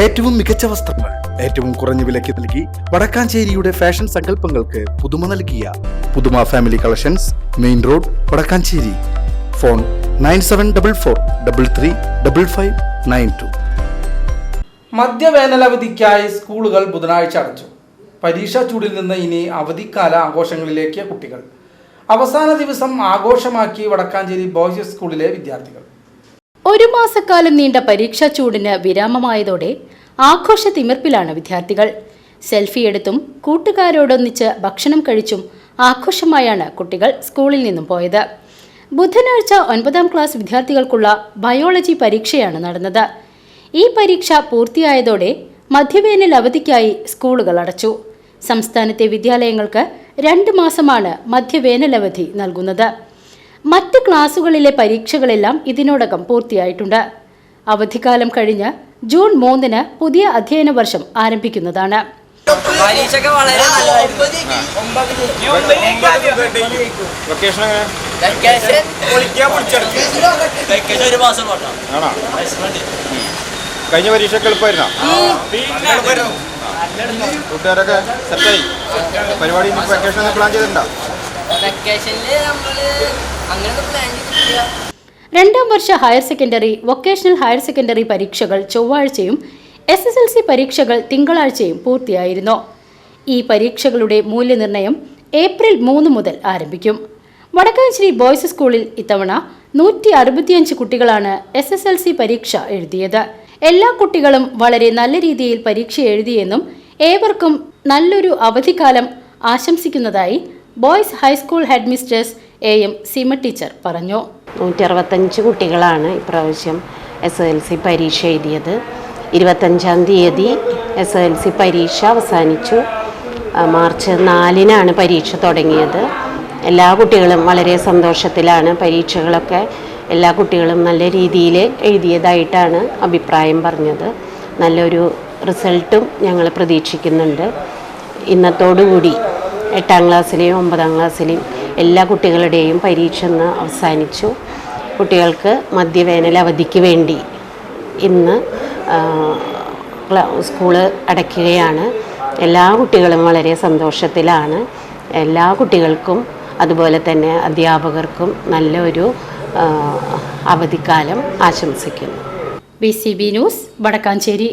ഏറ്റവും മികച്ച വസ്ത്രങ്ങൾ ഏറ്റവും കുറഞ്ഞ വിലയ്ക്ക് നൽകി വടക്കാഞ്ചേരിയുടെ ഫാഷൻ സങ്കല്പങ്ങൾക്ക് പുതുമ നൽകിയ Puthuma family collections main road Vadakkanchery. Phone nine seven double four double three double five nine two. മദ്യവേനലവധിക്കായി സ്കൂളുകൾ ബുധനാഴ്ച അടച്ചു. പരീക്ഷാ ചൂടിൽ നിന്ന് ഇനി അവധിക്കാല ആഘോഷങ്ങളിലേക്ക് കുട്ടികൾ. അവസാന ദിവസം ആഘോഷമാക്കി വടക്കാഞ്ചേരി ബോയ്സ് സ്കൂളിലെ വിദ്യാർത്ഥികൾ. ഒരു മാസക്കാലം നീണ്ട പരീക്ഷാ ചൂടിന് വിരാമമായതോടെ ആഘോഷ തിമിർപ്പിലാണ് വിദ്യാർത്ഥികൾ. സെൽഫി എടുത്തും കൂട്ടുകാരോടൊന്നിച്ച് ഭക്ഷണം കഴിച്ചും ആഘോഷമായാണ് കുട്ടികൾ സ്കൂളിൽ നിന്നും പോയത്. ബുധനാഴ്ച ഒൻപതാം ക്ലാസ് വിദ്യാർത്ഥികൾക്കുള്ള ബയോളജി പരീക്ഷയാണ് നടന്നത്. ഈ പരീക്ഷ പൂർത്തിയായതോടെ മധ്യവേനൽ അവധിക്കായി സ്കൂളുകൾ അടച്ചു. സംസ്ഥാനത്തെ വിദ്യാലയങ്ങൾക്ക് രണ്ട് മാസമാണ് മധ്യവേനൽ അവധി നൽകുന്നത്. മറ്റ് ക്ലാസുകളിലെ പരീക്ഷകളെല്ലാം ഇതിനോടകം പൂർത്തിയായിട്ടുണ്ട്. അവധിക്കാലം കഴിഞ്ഞ് ജൂൺ മൂന്നിന് പുതിയ അധ്യയന വർഷം ആരംഭിക്കുന്നതാണ്. പരീക്ഷയൊക്കെ വളരെ കഴിഞ്ഞ പരീക്ഷയൊക്കെ എളുപ്പമായിരുന്നോ? കൂട്ടുകാരൊക്കെ സെറ്റായി പരിപാടി വെക്കേഷൻ പ്ലാൻ ചെയ്തിട്ടുണ്ടോ? വെക്കേഷനിൽ നമ്മൾ രണ്ടാം വർഷ higher secondary vocational higher secondary പരീക്ഷകൾ ചൊവ്വാഴ്ചയും എസ് എസ് എൽ സി പരീക്ഷകൾ തിങ്കളാഴ്ചയും പൂർത്തിയായിരുന്നു. ഈ പരീക്ഷകളുടെ മൂല്യനിർണയം ഏപ്രിൽ മൂന്ന് മുതൽ ആരംഭിക്കും. വടക്കാഞ്ചേരി ബോയ്സ് സ്കൂളിൽ ഇത്തവണ നൂറ്റി അറുപത്തിയഞ്ച് കുട്ടികളാണ് എസ് എസ് എൽ സി പരീക്ഷ എഴുതിയത്. എല്ലാ കുട്ടികളും വളരെ നല്ല രീതിയിൽ പരീക്ഷ എഴുതിയെന്നും ഏവർക്കും നല്ലൊരു അവധിക്കാലം ആശംസിക്കുന്നതായി boys high school head mistress A M Seema teacher പറഞ്ഞു. നൂറ്റി അറുപത്തഞ്ച് കുട്ടികളാണ് ഇപ്രാവശ്യം എസ് എൽ സി പരീക്ഷ എഴുതിയത്. ഇരുപത്തഞ്ചാം തീയതി എസ് എൽ സി പരീക്ഷ അവസാനിച്ചു. മാർച്ച് നാലിനാണ് പരീക്ഷ തുടങ്ങിയത്. എല്ലാ കുട്ടികളും വളരെ സന്തോഷത്തിലാണ് പരീക്ഷകളൊക്കെ എല്ലാ കുട്ടികളും നല്ല രീതിയിൽ എഴുതിയതായിട്ടാണ് അഭിപ്രായം പറഞ്ഞത്. നല്ലൊരു റിസൾട്ടും ഞങ്ങൾ പ്രതീക്ഷിക്കുന്നുണ്ട്. ഇന്നത്തോടുകൂടി എട്ടാം ക്ലാസ്സിലെയും ഒമ്പതാം ക്ലാസ്സിലെയും എല്ലാ കുട്ടികളുടെയും പരീക്ഷ ഇന്ന് അവസാനിച്ചു. കുട്ടികൾക്ക് മധ്യവേനൽ അവധിക്ക് വേണ്ടി ഇന്ന് സ്കൂൾ അടയ്ക്കുകയാണ്. എല്ലാ കുട്ടികളും വളരെ സന്തോഷത്തിലാണ്. എല്ലാ കുട്ടികൾക്കും അതുപോലെ തന്നെ അധ്യാപകർക്കും നല്ലൊരു അവധിക്കാലം ആശംസിക്കുന്നു. B C B news Vadakkanchery.